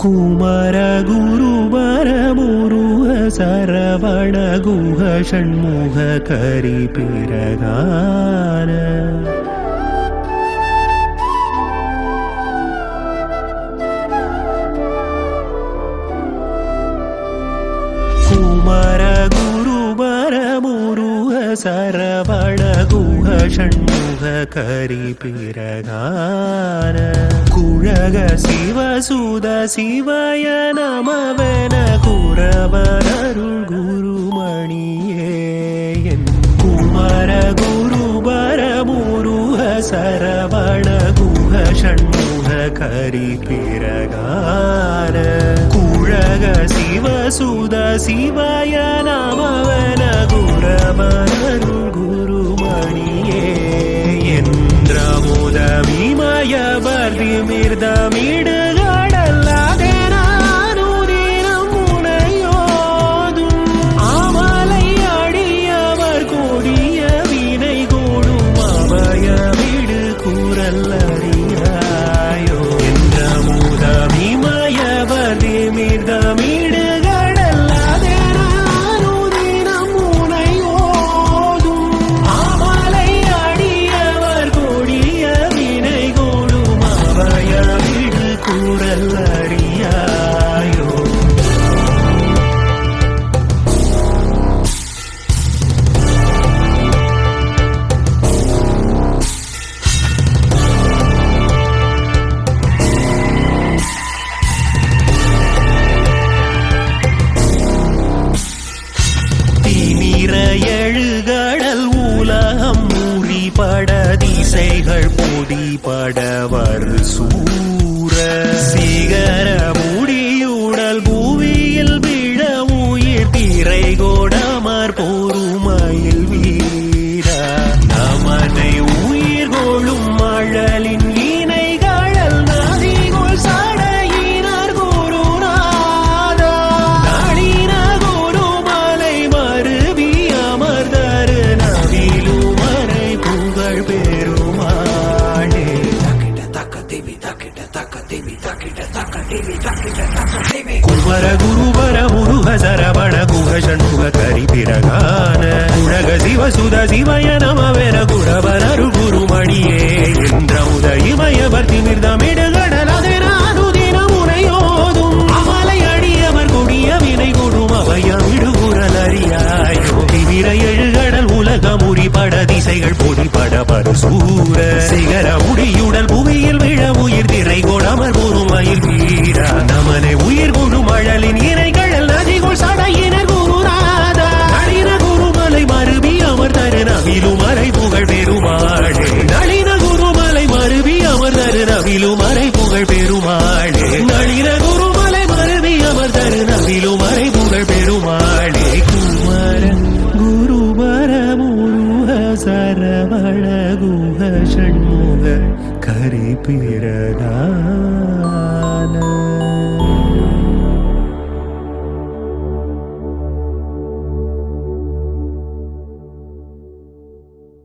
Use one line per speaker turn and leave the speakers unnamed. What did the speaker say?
குமர குருபர சரவண குஹ ஷண்முக கரி பிறகான குமர குருபர சரவண குஹ ஷண்முக கரி பிறகான குழக சிவசுத சிவய நமவன குரவனருள் குருமணியே என் குமர குருபர முருக சரவண குஹ ஷண்முக கரி பிறகான குழக சிவசுத சிவய என்றமுதமிமயவர்தி எழுகடல் உலகம் மூறிபட திசைகள் பொடிபட வரு சூ குமர குருவர முருக சரவண குக சண்முக கரி பிறகான குழக சிவ சுத சிவய நமவென குரவனரு குருமணியே. என்ற உதயமயவர் திமிர்தமிடுகடலதே நானுதினம் உனையோதும் அமலை அடியவர் கொடிய வினை கொடும் அவையமிடு குரல் அறியாயோ திமிர எழுகடல் உலக திசைகள் பொடி பரசூர. சிகர முடியுடல் நவிலும் அறை புகழ் பெருமாளே. நளிர குருமலை மருவி அவர் தரு நவிலும் அறை புகழ் பெருமாளே. குமர குருபர முருக சரவண குக ஷண்முக கரி பிறதான